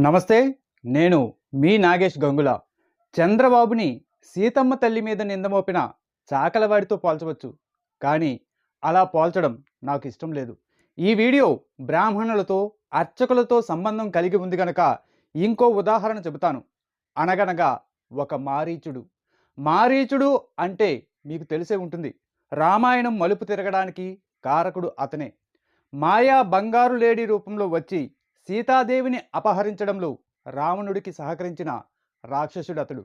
నమస్తే నేను మీ నాగేష్ గంగుల. చంద్రబాబుని సీతమ్మ తల్లి మీద నిందమోపిన చాకలవాడితో పోల్చవచ్చు. కానీ అలా పోల్చడం నాకు ఇష్టం లేదు. ఈ వీడియో బ్రాహ్మణులతో అర్చకులతో సంబంధం కలిగి ఉంది గనక ఇంకో ఉదాహరణ చెబుతాను. అనగనగా ఒక మారీచుడు. మారీచుడు అంటే మీకు తెలిసే ఉంటుంది. రామాయణం మలుపు తిరగడానికి కారకుడు అతనే. మాయా బంగారు లేడీ రూపంలో వచ్చి సీతాదేవిని అపహరించడంలో రావణుడికి సహకరించిన రాక్షసుడు అతడు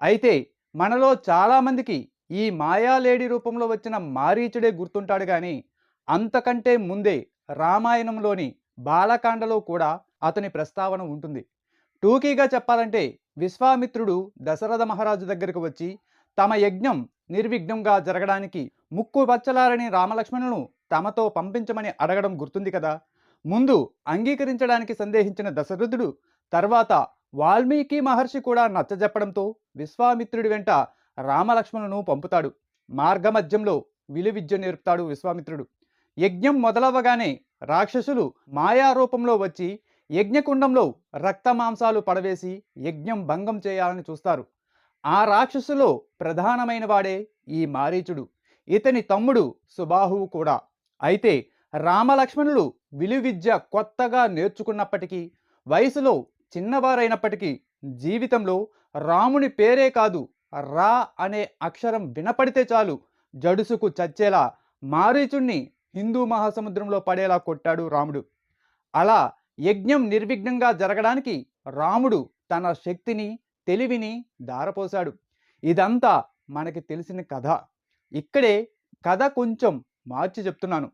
అయితే మనలో చాలామందికి ఈ మాయాలేడి రూపంలో వచ్చిన మారీచుడే గుర్తుంటాడు కానీ అంతకంటే ముందే రామాయణంలోని బాలకాండలో కూడా అతని ప్రస్తావన ఉంటుంది. టూకీగా చెప్పాలంటే విశ్వామిత్రుడు దశరథ మహారాజు దగ్గరకు వచ్చి తమ యజ్ఞం నిర్విఘ్నంగా జరగడానికి ముక్కు పచ్చలారని రామలక్ష్మణులను తమతో పంపించమని అడగడం గుర్తుంది కదా! ముందు అంగీకరించడానికి సందేహించిన దశరథుడు తర్వాత వాల్మీకి మహర్షి కూడా నచ్చజెప్పడంతో విశ్వామిత్రుడి వెంట రామలక్ష్మణును పంపుతాడు. మార్గమధ్యంలో విలువిద్య నేర్పుతాడు విశ్వామిత్రుడు. యజ్ఞం మొదలవ్వగానే రాక్షసులు మాయా రూపంలో వచ్చి యజ్ఞకుండంలో రక్తమాంసాలు పడవేసి యజ్ఞం భంగం చేయాలని చూస్తారు. ఆ రాక్షసులో ప్రధానమైన వాడే ఈ మారీచుడు. ఇతని తమ్ముడు సుబాహువు కూడా. అయితే రామలక్ష్మణులు విలువిద్య కొత్తగా నేర్చుకున్నప్పటికీ వయసులో చిన్నవారైనప్పటికీ జీవితంలో రాముని పేరే కాదు రా అనే అక్షరం వినపడితే చాలు జడుసుకు చచ్చేలా మారీచుణ్ణి హిందూ మహాసముద్రంలో పడేలా కొట్టాడు రాముడు. అలా యజ్ఞం నిర్విఘ్నంగా జరగడానికి రాముడు తన శక్తిని తెలివిని దారపోశాడు ఇదంతా మనకి తెలిసిన కథ. ఇక్కడే కథ కొంచెం మార్చి చెప్తున్నాను.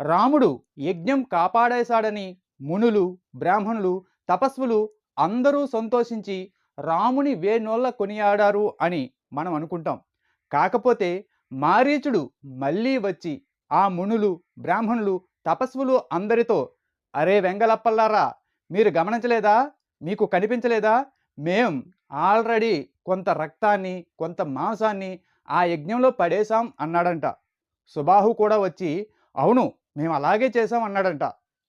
రాముడు యజ్ఞం కాపాడేశాడని మునులు బ్రాహ్మణులు తపస్వులు అందరూ సంతోషించి రాముని వేనోళ్ళ కొనియాడారు అని మనం అనుకుంటాం. కాకపోతే మారీచుడు మళ్ళీ వచ్చి ఆ మునులు బ్రాహ్మణులు తపస్సులు అందరితో అరే వెంగలప్పల్లారా మీరు గమనించలేదా? మీకు కనిపించలేదా? మేం ఆల్రెడీ కొంత రక్తాన్ని కొంత మాంసాన్ని ఆ యజ్ఞంలో పడేశాం అన్నాడంట. సుబాహు కూడా వచ్చి అవును మేము అలాగే చేశాం అన్నాడంట.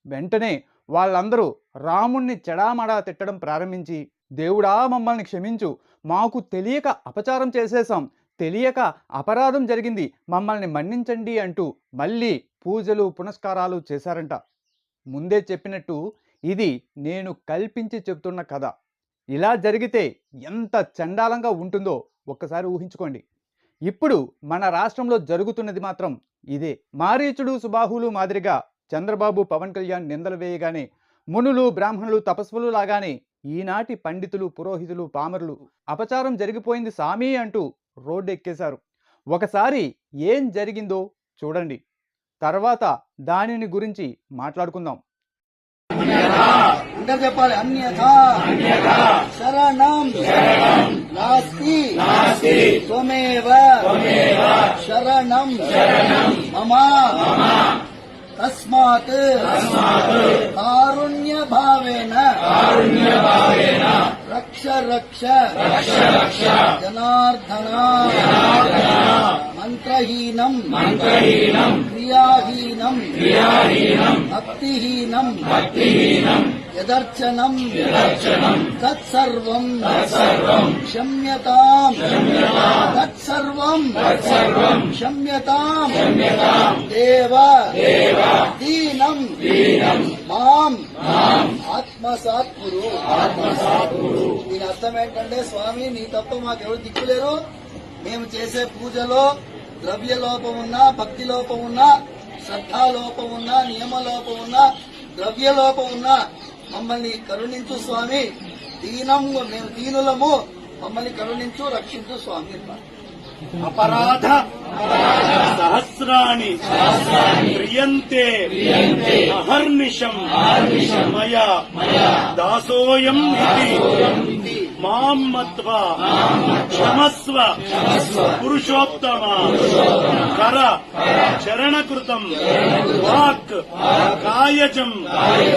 వెంటనే వాళ్ళందరూ రాముణ్ణి చెడామడా తిట్టడం ప్రారంభించి దేవుడా మమ్మల్ని క్షమించు. మాకు తెలియక అపచారం చేసేసాం తెలియక అపరాధం జరిగింది. మమ్మల్ని మన్నించండి అంటూ మళ్ళీ పూజలు పునస్కారాలు చేశారంట. ముందే చెప్పినట్టు ఇది నేను కల్పించి చెప్తున్న కథ. ఇలా జరిగితే ఎంత చండాలంగా ఉంటుందో ఒక్కసారి ఊహించుకోండి. ఇప్పుడు మన రాష్ట్రంలో జరుగుతున్నది మాత్రం ఇదే. మారీచుడు సుబాహులు మాదిరిగా చంద్రబాబు పవన్ కళ్యాణ్ నిందలు వేయగానే మునులు బ్రాహ్మణులు తపస్సులు లాగానే ఈనాటి పండితులు పురోహితులు పామరులు అపచారం జరిగిపోయింది సామీ అంటూ రోడ్డు ఎక్కేశారు ఒకసారి ఏం జరిగిందో చూడండి. తర్వాత దానిని గురించి మాట్లాడుకుందాం. అందరు చెప్పాలి అన్యథా శరణం నాస్తి త్వమేవ శరణం మమ తస్మాత్ కారుణ్య భావేన రక్ష రక్ష జనార్దన క్రియాహీనం. భక్తిహీనం. యదర్చనం. తత్సర్వం. క్షమ్యతాం. తత్సర్వం. క్షమ్యతాం. దేవ. దీనం. మాం. ఆత్మసాత్ కురు దీని అర్థం ఏంటంటే స్వామి నీ తప్ప మాకెవరు దిక్కులేరు. మేము చేసే పూజలో ద్రవ్య లోపం ఉన్నా భక్తి లోపం ఉన్నా శ్రద్ధా లోపం ఉన్నా నియమ లోపం ఉన్నా ద్రవ్య లోపం ఉన్నా మమ్మల్ని కరుణించు స్వామి. దీనం మేము దీనులము. మమ్మల్ని కరుణించు రక్షించు స్వామి. అపరాధ సహస్రాణి క్రియంతే అహర్నిశం. మయా. దాసోయం ఇది మాం మత్వా క్షమస్వ పురుషోత్తమ కర చరణకృతం వాక్ కాయజం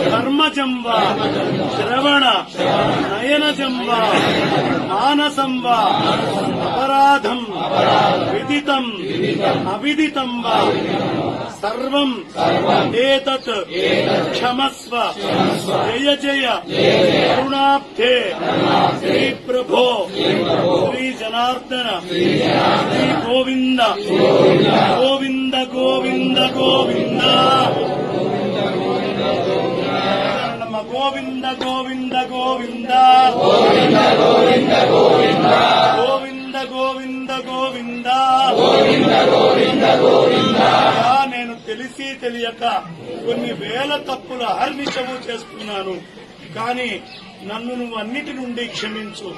కర్మజం వా శ్రవణ నయనజం వా మానసం వా అపరాధం. విదితం. అవిదితం వా. సర్వం. ఏతత్. క్షమస్వ. జయ జయ. కరుణా శరణార్థే శ్రీ ప్రభో శ్రీ జనార్దన. శ్రీ గోవింద. గోవింద. గోవింద గోవింద శరణమ్మ గోవింద గోవింద. గోవింద గోవింద గోవింద. గోవింద అయ్యా, నేను తెలిసి తెలియక కొన్ని వేల తప్పులు అహర్నిశము చేస్తున్నాను. కానీ నన్ను నువ్వు అన్నిటి నుండి క్షమించు.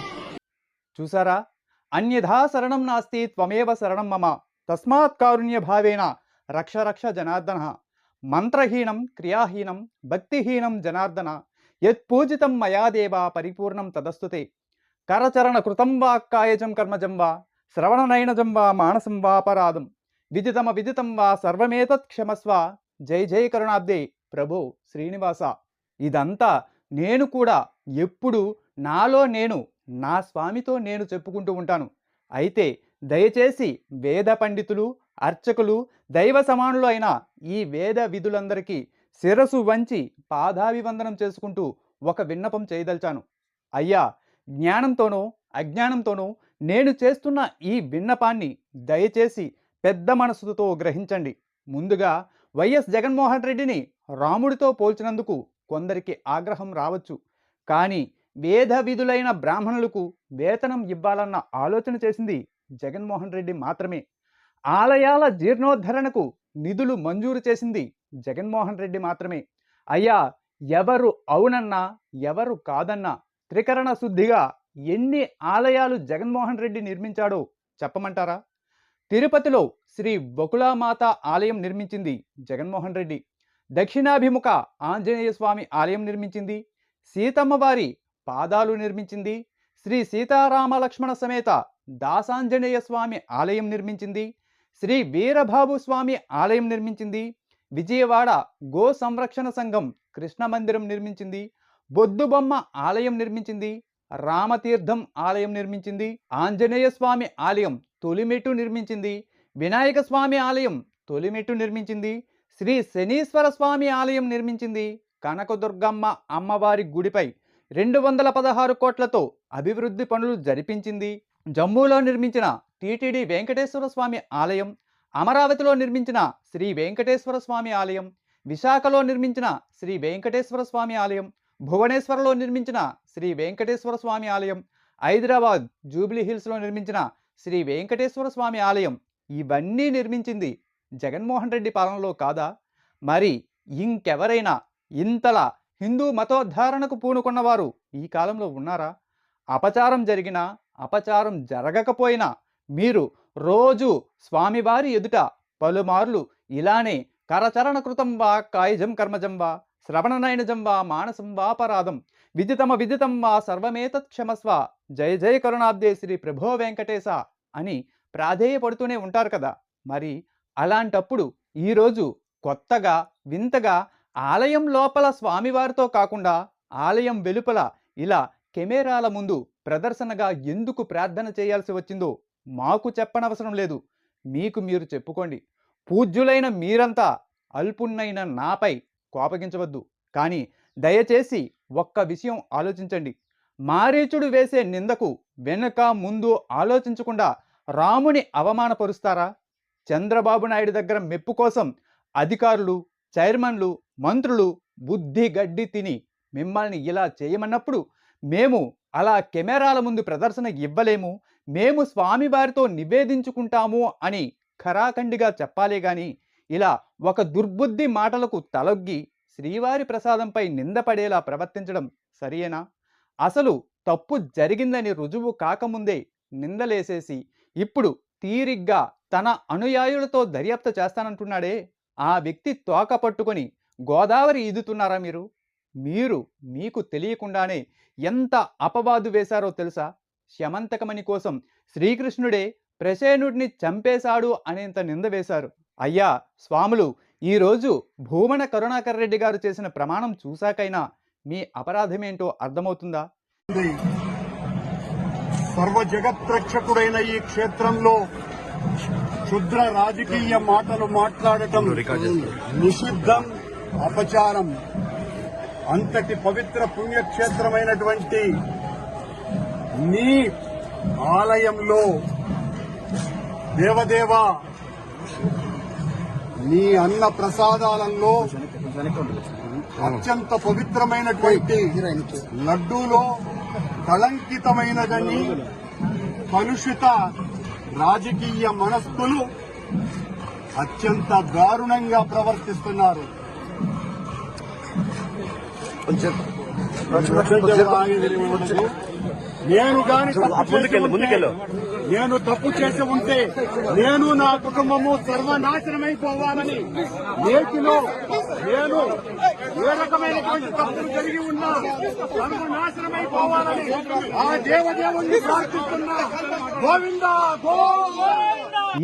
చూసారా? అన్యథా శరణం నాస్తి త్వమేవ శరణం మమ. తస్మాత్ కారుణ్య భావేన రక్ష రక్ష జనార్దన. మంత్రహీనం క్రియాహీనం భక్తిహీనం జనార్దన. యత్పూజితం మయా దేవ పరిపూర్ణం తదస్తుతే. కరచరణ కృతంబా కాయజం కర్మజం వా శ్రవణనయనజం వా మానసం వా అపరాధం. విదితమ విదితం వా సర్వమేతత్ క్షమస్వ జై జై కరుణాబ్దే ప్రభు శ్రీనివాస. ఇదంతా నేను కూడా ఎప్పుడు నాలో నేను నా స్వామితో నేను చెప్పుకుంటూ ఉంటాను. అయితే దయచేసి వేద పండితులు అర్చకులు దైవ సమానులు అయిన ఈ వేద విధులందరికీ శిరసు వంచి పాదాభివందనం చేసుకుంటూ ఒక విన్నపం చేయదలిచాను. అయ్యా జ్ఞానంతోనో అజ్ఞానంతోనో నేను చేస్తున్న ఈ విన్నపాన్ని దయచేసి పెద్ద మనసుతో గ్రహించండి. ముందుగా వైఎస్ జగన్మోహన్ రెడ్డిని రాముడితో పోల్చినందుకు కొందరికి ఆగ్రహం రావచ్చు. కానీ వేద విధులైన బ్రాహ్మణులకు వేతనం ఇవ్వాలన్న ఆలోచన చేసింది జగన్మోహన్ రెడ్డి మాత్రమే. ఆలయాల జీర్ణోద్ధరణకు నిధులు మంజూరు చేసింది జగన్మోహన్ రెడ్డి మాత్రమే. అయ్యా ఎవరు అవునన్నా ఎవరు కాదన్నా త్రికరణ శుద్ధిగా ఎన్ని ఆలయాలు జగన్మోహన్ రెడ్డి నిర్మించాడో చెప్పమంటారా? తిరుపతిలో శ్రీ బకులామాత ఆలయం నిర్మించింది జగన్మోహన్ రెడ్డి. దక్షిణాభిముఖ ఆంజనేయ స్వామి ఆలయం నిర్మించింది. సీతమ్మవారి పాదాలు నిర్మించింది. శ్రీ సీతారామలక్ష్మణ సమేత దాసాంజనేయ స్వామి ఆలయం నిర్మించింది. శ్రీ వీరబాబు స్వామి ఆలయం నిర్మించింది. విజయవాడ గో సంరక్షణ సంఘం కృష్ణ మందిరం నిర్మించింది. బొద్దుబొమ్మ ఆలయం నిర్మించింది రామతీర్థం ఆలయం నిర్మించింది ఆంజనేయ స్వామి ఆలయం తొలిమెట్టు నిర్మించింది వినాయక స్వామి ఆలయం తొలిమెట్టు నిర్మించింది శ్రీ శనీశ్వర స్వామి ఆలయం నిర్మించింది కనకదుర్గమ్మ అమ్మవారి గుడిపై రెండు వందల పదహారు కోట్లతో అభివృద్ధి పనులు జరిపించింది. జమ్మూలో నిర్మించిన టీటీడీ వెంకటేశ్వర స్వామి ఆలయం అమరావతిలో నిర్మించిన శ్రీ వెంకటేశ్వర స్వామి ఆలయం విశాఖలో నిర్మించిన శ్రీ వెంకటేశ్వర స్వామి ఆలయం భువనేశ్వర్లో నిర్మించిన శ్రీ వెంకటేశ్వర స్వామి ఆలయం హైదరాబాద్ జూబ్లీ హిల్స్లో నిర్మించిన శ్రీ వెంకటేశ్వర స్వామి ఆలయం ఇవన్నీ నిర్మించింది జగన్మోహన్ రెడ్డి పాలనలో కాదా? మరి ఇంకెవరైనా ఇంతలా హిందూ మతోద్ధారణకు పూనుకున్నవారు ఈ కాలంలో ఉన్నారా? అపచారం జరిగినా అపచారం జరగకపోయినా మీరు రోజు స్వామివారి ఎదుట పలుమార్లు ఇలానే కరచరణ కృతం వా కాయజం కర్మజం వా? శ్రవణనయనజం వా మానసం వాపరాధం విదితమ విదితం వా సర్వమేతత్క్షమస్వ జయ జయ కరుణాబ్దే శ్రీ ప్రభో వెంకటేశ అని ప్రాధేయపడుతూనే ఉంటారు కదా! మరి అలాంటప్పుడు ఈరోజు కొత్తగా వింతగా ఆలయం లోపల స్వామివారితో కాకుండా ఆలయం వెలుపల ఇలా కెమెరాల ముందు ప్రదర్శనగా ఎందుకు ప్రార్థన చేయాల్సి వచ్చిందో మాకు చెప్పనవసరం లేదు. మీకు మీరు చెప్పుకోండి. పూజ్యులైన మీరంతా అల్పున్నైన నాపై కోపగించవద్దు. కానీ దయచేసి ఒక్క విషయం ఆలోచించండి. మారీచుడు వేసే నిందకు వెనుక ముందు ఆలోచించకుండా రాముని అవమానపరుస్తారా? చంద్రబాబు నాయుడు దగ్గర మెప్పు కోసం అధికారులు చైర్మన్లు మంత్రులు బుద్ధి గడ్డి తిని మిమ్మల్ని ఇలా చేయమన్నప్పుడు మేము అలా కెమెరాల ముందు ప్రదర్శన ఇవ్వలేము. మేము స్వామివారితో నివేదించుకుంటాము అని ఖరాఖండిగా చెప్పాలే కానీ ఇలా ఒక దుర్బుద్ధి మాటలకు తలొగ్గి శ్రీవారి ప్రసాదంపై నిందపడేలా ప్రవర్తించడం సరియేనా? అసలు తప్పు జరిగిందని రుజువు కాకముందే నిందలేసేసి ఇప్పుడు తీరిగ్గా తన అనుయాయులతో దర్యాప్తు చేస్తానంటున్నాడే? ఆ వ్యక్తి తోక పట్టుకొని గోదావరి ఈదుతున్నారా మీరు? మీరు మీకు తెలియకుండానే ఎంత అపవాదు వేశారో తెలుసా? శమంతకమణి కోసం శ్రీకృష్ణుడే ప్రసేనుడిని చంపేశాడు అనేంత నింద వేశారు. అయ్యా స్వాములు ఈరోజు భూమన కరుణాకర్ రెడ్డి గారు చేసిన ప్రమాణం చూశాకైనా మీ అపరాధమేంటో అర్థమవుతుందా? సర్వ జగత్రక్షకుడైన ఈ క్షేత్రంలో క్షుద్ర రాజకీయ మాటలు మాట్లాడటం నిషిద్ధం అపచారం. అంతటి పవిత్ర పుణ్యక్షేత్రమైనటువంటి నీ ఆలయంలో దేవదేవ నీ అన్న ప్రసాదాలలో అత్యంత పవిత్రమైనటువంటి లడ్డూలో కళంకితమైనదని కలుషిత రాజకీయ మనస్థులు అత్యంత దారుణంగా ప్రవర్తిస్తున్నారు కొంచెం నేను గాని ఉంటే- నేను తప్పు చేసి ఉంటే నేను నా కుటుంబము సర్వనాశనమైపోవాలని నేటిలో నేను ఏ రకమైనటువంటి తప్పులు కలిగి ఉన్నా సర్వనాశనమైపోవాలని ఆ దేవదేవుణ్ణి ప్రార్థిస్తున్నా గోవిందా గోవిందా!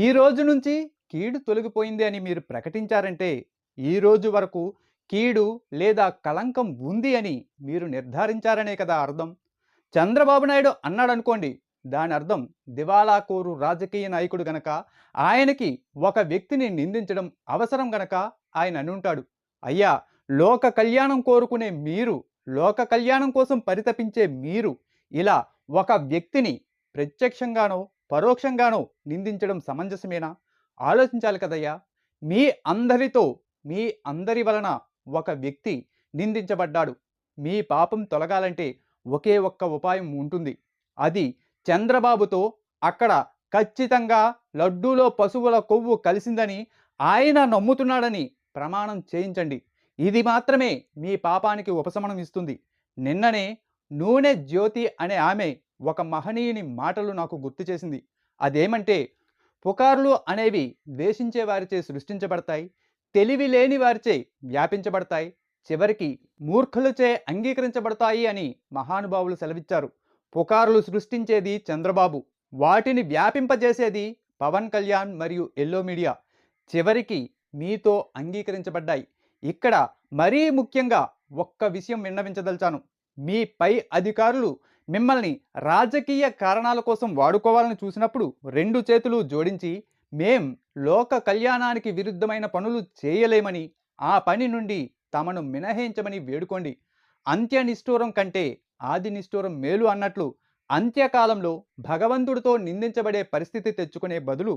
ఈ రోజు నుంచి కీడు తొలగిపోయింది అని మీరు ప్రకటించారంటే ఈ రోజు వరకు కీడు లేదా కళంకం ఉంది అని మీరు నిర్ధారించారనే కదా అర్థం. చంద్రబాబు నాయుడు అన్నాడనుకోండి దాని అర్థం దివాలాకోరు రాజకీయ నాయకుడు గనక ఆయనకి ఒక వ్యక్తిని నిందించడం అవసరం గనక ఆయన అనుంటాడు. అయ్యా లోక కళ్యాణం కోరుకునే మీరు లోక కళ్యాణం కోసం పరితపించే మీరు ఇలా ఒక వ్యక్తిని ప్రత్యక్షంగానో పరోక్షంగానో నిందించడం సమంజసమేనా? ఆలోచించాలి కదయ్యా మీ అందరితో మీ అందరి వలన ఒక వ్యక్తి నిందించబడ్డాడు. మీ పాపం తొలగాలంటే ఒకే ఒక్క ఉపాయం ఉంటుంది. అది చంద్రబాబుతో అక్కడ ఖచ్చితంగా లడ్డూలో పశువుల కొవ్వు కలిసిందని ఆయన నమ్ముతున్నాడని ప్రమాణం చేయించండి. ఇది మాత్రమే మీ పాపానికి ఉపశమనం ఇస్తుంది. నిన్ననే నూనె జ్యోతి అనే ఆమె ఒక మహనీయుని మాటలు నాకు గుర్తు చేసింది. అదేమంటే పుకార్లు అనేవి ద్వేషించే వారిచే సృష్టించబడతాయి తెలివి లేని వారిచే వ్యాపించబడతాయి చివరికి మూర్ఖులచే అంగీకరించబడతాయి అని మహానుభావులు సెలవిచ్చారు. పుకారులు సృష్టించేది చంద్రబాబు వాటిని వ్యాపింపజేసేది పవన్ కళ్యాణ్ మరియు ఎల్లో మీడియా. చివరికి మీతో అంగీకరించబడ్డాయి. ఇక్కడ మరీ ముఖ్యంగా ఒక్క విషయం విన్నవించదలిచాను. మీ పై అధికారులు మిమ్మల్ని రాజకీయ కారణాల కోసం వాడుకోవాలని చూసినప్పుడు రెండు చేతులు జోడించి మేం లోక కళ్యాణానికి విరుద్ధమైన పనులు చేయలేమని ఆ పని నుండి తమను మినహాయించమని వేడుకోండి. అంత్య నిష్ఠూరం కంటే ఆది నిష్ఠూరం మేలు అన్నట్లు అంత్యకాలంలో భగవంతుడితో నిందించబడే పరిస్థితి తెచ్చుకునే బదులు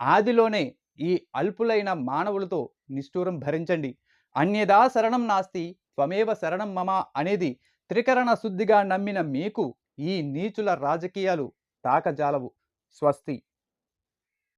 ఆదిలోనే ఈ అల్పులైన మానవులతో నిష్ఠూరం భరించండి. అన్యదా శరణం నాస్తి త్వమేవ శరణం మమ అనేది త్రికరణ శుద్ధిగా నమ్మిన మీకు ఈ నీచుల రాజకీయాలు తాకజాలవు. స్వస్తి.